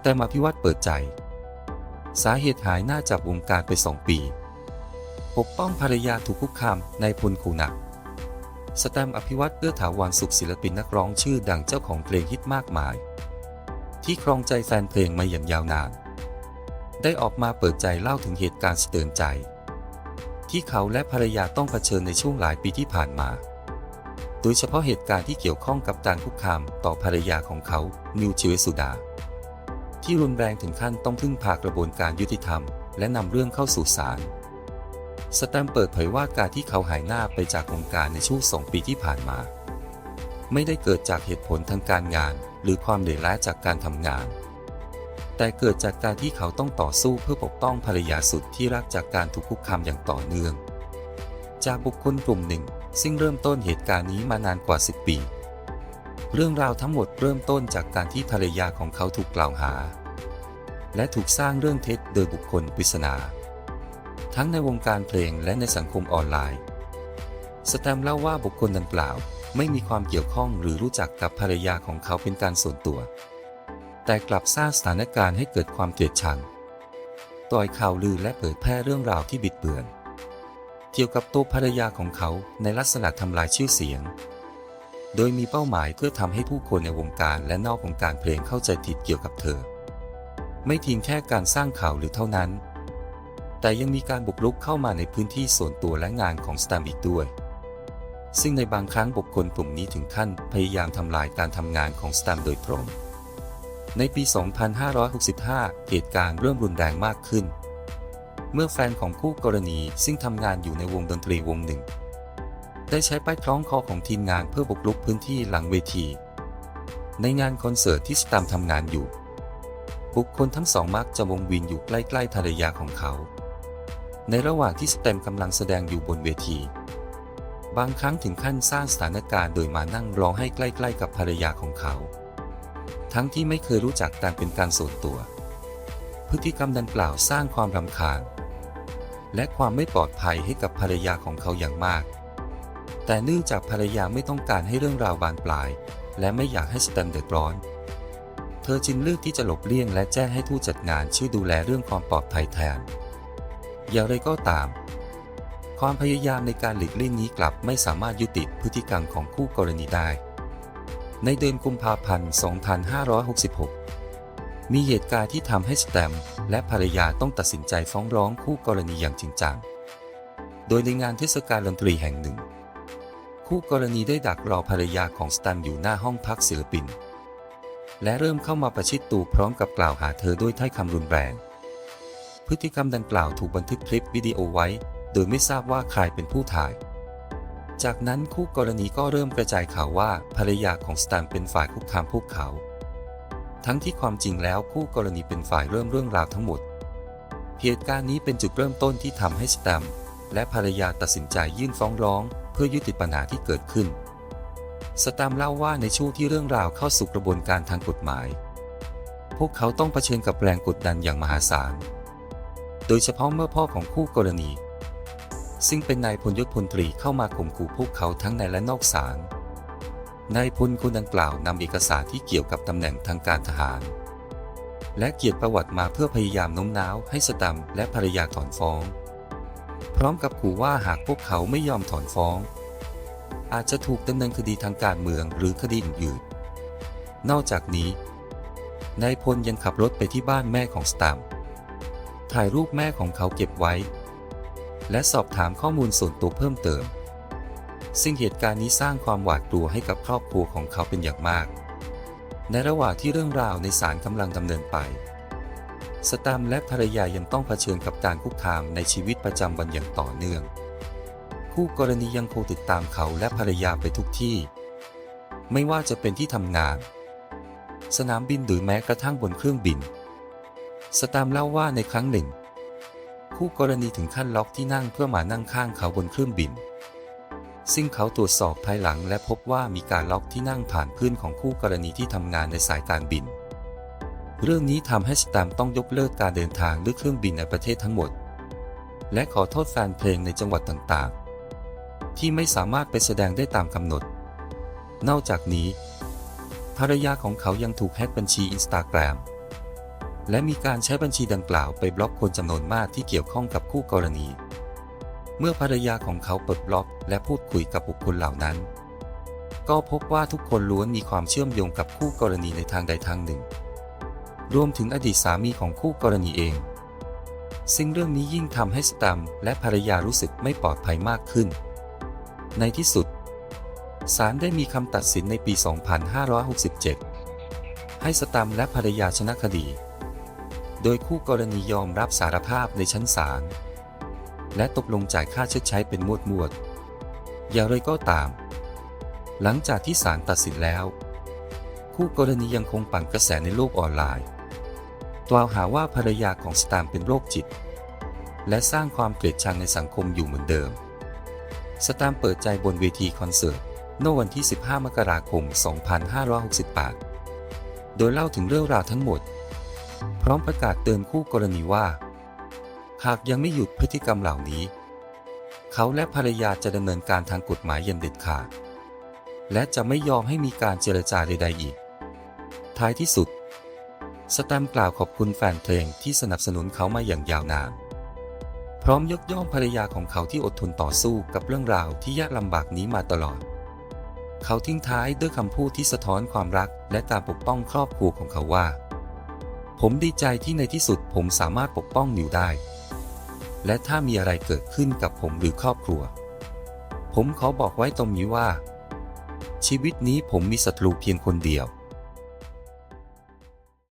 แตมอภิวัตเปิดใจ สาเหตุหายหน้าจากวงการไปสองปี ปกป้องภรรยาถูกคุกคามในพลคูหนัก สแตมอภิวัตเอื้อถาวรสุขศิลปินนักร้องชื่อดังเจ้าของเพลงฮิตมากมาย ที่ครองใจแฟนเพลงมาอย่างยาวนาน ได้ออกมาเปิดใจเล่าถึงเหตุการณ์สะเตือนใจ ที่เขาและภรรยาต้องเผชิญในช่วงหลายปีที่ผ่านมาโดยเฉพาะเหตุการณ์ที่เกี่ยวข้องกับการคุกคามต่อภรรยาของเขา นิวจิเวสุดา ที่รุนแรงถึงขั้นต้องพึ่งพากระบวนการยุติธรรม และนำเรื่องเข้าสู่ศาล สแตมเปิดเผยว่าการที่เขาหายหน้าไปจากวงการในช่วงสองปีที่ผ่านมา ไม่ได้เกิดจากเหตุผลทางการงาน หรือความเหนื่อยล้าจากการทำงาน แต่เกิดจากการที่เขาต้องต่อสู้เพื่อปกป้องภรรยาสุดที่รักจากการถูกคุกคามอย่างต่อเนื่อง จากบุคคลกลุ่มหนึ่ง ซึ่งเริ่มต้นเหตุการณ์นี้มานานกว่า 10 ปี เรื่องราวทั้งหมดเริ่มต้นจากการที่ภรรยาของเขาถูกกล่าวหา และถูกสร้างเรื่องเท็จโดยบุคคลปริศนา ทั้งในวงการเพลงและในสังคมออนไลน์ สแตมเล่าว่าบุคคลดังกล่าวไม่มีความเกี่ยวข้องหรือรู้จักกับภรรยาของเขาเป็นการส่วนตัว แต่กลับสร้างสถานการณ์ให้เกิดความเกลียดชัง ต่อยข่าวลือและเผยแพร่เรื่องราวที่บิดเบือน เกี่ยวกับตัวภรรยาของเขาในลักษณะทำลายชื่อเสียง โดยมีเป้าหมายเพื่อทำให้ผู้คนในวงการและนอกวงการเพลงเข้าใจผิดเกี่ยวกับเธอ ไม่เพียงแค่การสร้างข่าวหรือเท่านั้น แต่ยังมีการบุกรุกเข้ามาในพื้นที่ส่วนตัวและงานของสแตมอีกด้วย ซึ่งในบางครั้งบุคคลกลุ่มนี้ถึงขั้นพยายามทำลายการทำงานของสแตมโดยตรงในปี 2565 เหตุการณ์เริ่มรุนแรงมากขึ้น เมื่อแฟนของคู่กรณีซึ่งทำงานอยู่ในวงดนตรีวงหนึ่ง ได้ใช้ป้ายคล้องคอของทีมงานเพื่อบุกรุกพื้นที่หลังเวที ในงานคอนเสิร์ตที่สแตมทำงานอยู่ บุคคลทั้งสองมักจะวงวินอยู่ใกล้ๆภรรยาของเขา ในระหว่างที่สแตมกำลังแสดงอยู่บนเวที บางครั้งถึงขั้นสร้างสถานการณ์โดยมานั่งร้องให้ใกล้ๆกับภรรยาของเขา ทั้งที่ไม่เคยรู้จักการเป็นการส่วนตัว พฤติกรรมดังกล่าวสร้างความรำคาญและความไม่ปลอดภัยให้กับภรรยาของเขาอย่างมาก แต่เนื่องจากภรรยาไม่ต้องการให้เรื่องราวบานปลาย และไม่อยากให้สแตมเดือดร้อน เธอจึงเลือกที่จะหลบเลี่ยงและแจ้งให้ผู้จัดงานช่วยดูแลเรื่องความปลอดภัยแทน อย่างไรก็ตาม ความพยายามในการหลีกเลี่ยงนี้กลับไม่สามารถยุติพฤติกรรมของคู่กรณีได้ ในเดือนกุมภาพันธ์ 2566 มีเหตุการณ์ที่ทำให้สแตมและภรรยาต้องตัดสินใจฟ้องร้องคู่กรณีอย่างจริงจัง โดยในงานเทศกาลดนตรีแห่งหนึ่ง คู่กรณีได้ดักรอภรรยาของสแตมอยู่หน้าห้องพักศิลปิน และเริ่มเข้ามาประชิดตูพร้อมกับกล่าวหาเธอด้วยถ้อยคำรุนแรง พฤติกรรมดังกล่าวถูกบันทึกคลิปวิดีโอไว้ โดยไม่ทราบว่าใครเป็นผู้ถ่าย จากนั้นคู่กรณีก็เริ่มกระจายข่าวว่าภรรยาของสแตมเป็นฝ่ายคุกคามพวกเขา ทั้งที่ความจริงแล้วคู่กรณีเป็นฝ่ายเริ่มเรื่องราวทั้งหมด เหตุการณ์นี้เป็นจุดเริ่มต้นที่ทำให้สแตมและภรรยาตัดสินใจยื่นฟ้องร้อง เพื่อยุติปัญหาที่เกิดขึ้นสแตมเล่าว่าในช่วงที่เรื่องราวเข้าสู่กระบวนการทางกฎหมาย พวกเขาต้องเผชิญกับแรงกดดันอย่างมหาศาล โดยเฉพาะเมื่อพ่อของคู่กรณี ซึ่งเป็นนายพลยศพลตรีเข้ามาข่มขู่พวกเขาทั้งในและนอกศาล นายพลคนดังกล่าวนำเอกสารที่เกี่ยวกับตำแหน่งทางการทหาร และเกียรติประวัติมาเพื่อพยายามโน้มน้าวให้สตัมและภรรยาถอนฟ้อง พร้อมกับขู่ว่าหากพวกเขาไม่ยอมถอนฟ้อง อาจจะถูกดำเนินคดีทางการเมืองหรือคดีอื่นๆนอกจากนี้นายพลยังขับรถไปที่บ้านแม่ของสแตัมถ่ายรูปแม่ของเขาเก็บไว้ และสอบถามข้อมูลส่วนตัวเพิ่มเติม ซึ่งเหตุการณ์นี้สร้างความหวาดกลัวให้กับครอบครัวของเขาเป็นอย่างมาก ในระหว่างที่เรื่องราวในศาลกำลังดำเนินไป สแตมและภรรยายังต้องเผชิญกับการคุกคามในชีวิตประจำวันอย่างต่อเนื่อง คู่กรณียังคงติดตามเขาและภรรยาไปทุกที่ ไม่ว่าจะเป็นที่ทำงาน สนามบินหรือแม้กระทั่งบนเครื่องบินสแตมเล่าว่าในครั้งหนึ่ง คู่กรณีถึงขั้นล็อกที่นั่งเพื่อมานั่งข้างเขาบนเครื่องบิน ซึ่งเขาตรวจสอบภายหลังและพบว่ามีการล็อกที่นั่งผ่านพื้นของคู่กรณีที่ทำงานในสายการบิน เรื่องนี้ทำให้สแตมต้องยกเลิกการเดินทางด้วยเครื่องบินในประเทศทั้งหมด และขอโทษแฟนเพลงในจังหวัดต่างๆ ที่ไม่สามารถไปแสดงได้ตามกำหนด นอกจากนี้ ภรรยาของเขายังถูกแฮ็กบัญชีอินสตาแกรมและมีการใช้บัญชีดังกล่าวไปบล็อกคนจำนวนมากที่เกี่ยวข้องกับคู่กรณี เมื่อภรรยาของเขาเปลดบล็อกและพูดคุยกับบุคคลเหล่านั้น ก็พบว่าทุกคนล้วนมีความเชื่อมโยงกับคู่กรณีในทางใดทางหนึ่ง รวมถึงอดีตสามีของคู่กรณีเอง ซึ่งเรื่องนี้ยิ่งทำให้สตัมและภรรยารู้สึกไม่ปลอดภัยมากขึ้น ในที่สุดศาลได้มีคำตัดสินในปี 2567 ให้สตัมและภรรยาชนะคดี โดยคู่กรณียอมรับสารภาพในชั้นศาล และตกลงจ่ายค่าชดใช้เป็นมวดมวด อย่างไรก็ตาม หลังจากที่ศาลตัดสินแล้ว คู่กรณียังคงปั่นกระแสในโลกออนไลน์ กล่าวหาว่าภรรยาของสตามเป็นโรคจิต และสร้างความเกลียดชังในสังคมอยู่เหมือนเดิม สตามเปิดใจบนเวทีคอนเสิร์ตเมื่อวันที่ 15 มกราคม 2568 โดยเล่าถึงเรื่องราวทั้งหมด พร้อมประกาศเตือนคู่กรณีว่า หากยังไม่หยุดพฤติกรรมเหล่านี้ เขาและภรรยาจะดำเนินการทางกฎหมายอย่างเด็ดขาดและจะไม่ยอมให้มีการเจรจาใดๆอีก ท้ายที่สุด สแตมกล่าวขอบคุณแฟนเพลงที่สนับสนุนเขามาอย่างยาวนาน พร้อมยกย่องภรรยาของเขาที่อดทนต่อสู้กับเรื่องราวที่ยากลำบากนี้มาตลอด เขาทิ้งท้ายด้วยคำพูดที่สะท้อนความรักและการปกป้องครอบครัวของเขาว่า ผมดีใจที่ในที่สุดผมสามารถปกป้องนิวได้ และถ้ามีอะไรเกิดขึ้นกับผมหรือครอบครัว ผมขอบอกไว้ตรงนี้ว่า ชีวิตนี้ผมมีศัตรูเพียงคนเดียว